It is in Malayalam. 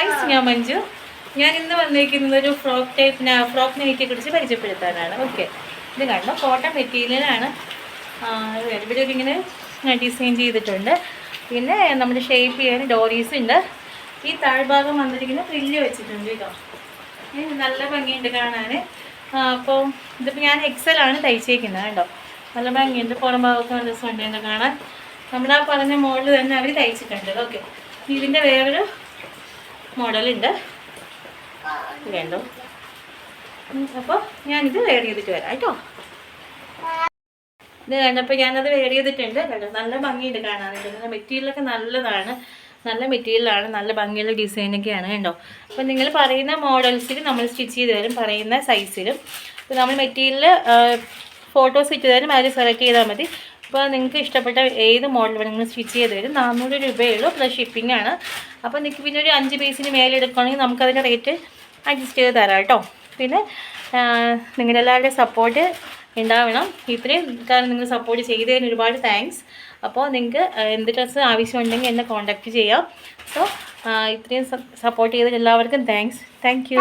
ഗായ്സ് ഞാൻ മഞ്ജു. ഞാൻ ഇന്ന് വന്നിരിക്കുന്നത് ഒരു ഫ്രോക്ക് ടൈപ്പ് ഫ്രോക്ക് നൈറ്റിയെ കുറിച്ച് പരിചയപ്പെടുത്താനാണ്. ഓക്കെ ഇത് കണ്ടോ? കോട്ടൺ മെറ്റീരിയലാണ് ഇവിടെ ഇങ്ങനെ ഡിസൈൻ ചെയ്തിട്ടുണ്ട്. പിന്നെ നമ്മുടെ ഷേപ്പ് ചെയ്യാൻ ഡോറീസ് ഉണ്ട്. ഈ താഴ്ഭാഗം വന്നിരിക്കുന്ന പ്രില്ല് വെച്ചിട്ടുണ്ട് കേട്ടോ. ഇത് നല്ല ഭംഗിയുണ്ട് കാണാൻ അപ്പോൾ ഇതിപ്പോൾ ഞാൻ എക്സലാണ് തയ്ച്ചേക്കുന്നത് കേട്ടോ. നല്ല ഭംഗിയുണ്ട്. പുറം ഭാഗത്ത് നല്ല രസമുണ്ട് കാണാൻ. നമ്മൾ ആ പറഞ്ഞ മോളിൽ തന്നെ അവർ തയ്ച്ചിട്ടുണ്ട്. ഓക്കെ ഇതിന്റെ വേറൊരു മോഡലുണ്ട്. വേണ്ടോ കണ്ടോ അപ്പോൾ ഞാനിത് വേഡ് ചെയ്തിട്ട് വരാം കേട്ടോ. ഇത് കണ്ടപ്പോൾ ഞാനത് വേഡ് ചെയ്തിട്ടുണ്ട്. കണ്ടോ? നല്ല ഭംഗിയുണ്ട് കാണാനായിട്ട് മെറ്റീരിയലൊക്കെ നല്ലതാണ്. നല്ല മെറ്റീരിയലാണ് നല്ല ഭംഗിയുള്ള ഡിസൈനൊക്കെയാണ് കേട്ടോ അപ്പോൾ നിങ്ങൾ പറയുന്ന മോഡൽസിൽ നമ്മൾ സ്റ്റിച്ച് ചെയ്ത് തരും പറയുന്ന സൈസിലും അപ്പോൾ നമ്മൾ മെറ്റീരിയൽ ഫോട്ടോസ് ഇട്ട് തരും അതിൽ സെലക്ട് ചെയ്താൽ മതി. അപ്പോൾ നിങ്ങൾക്ക് ഇഷ്ടപ്പെട്ട ഏത് മോഡൽ വേണമെങ്കിലും സ്റ്റിച്ച് ചെയ്ത് തരും. നാനൂറ് രൂപയേ ഉള്ളൂ പ്ലസ് ഷിപ്പിംഗ് ആണ്. അപ്പോൾ നിങ്ങൾക്ക് പിന്നെ ഒരു അഞ്ച് പീസിന് മേലെ എടുക്കുകയാണെങ്കിൽ നമുക്കതിന്റെ റേറ്റ് അഡ്ജസ്റ്റ് ചെയ്ത് തരാം കേട്ടോ. പിന്നെ നിങ്ങളുടെ എല്ലാവരുടെയും സപ്പോർട്ട് ഉണ്ടാവണം. ഇത്രയും കാരണം നിങ്ങൾ സപ്പോർട്ട് ചെയ്തതിന് ഒരുപാട് താങ്ക്സ് അപ്പോൾ നിങ്ങൾക്ക് എന്ത് ഡ്രസ്സ് ആവശ്യമുണ്ടെങ്കിൽ എന്നെ കോൺടാക്റ്റ് ചെയ്യാം. സോ ഇത്രയും സപ്പോർട്ട് ചെയ്ത എല്ലാവർക്കും താങ്ക്സ് താങ്ക് യു.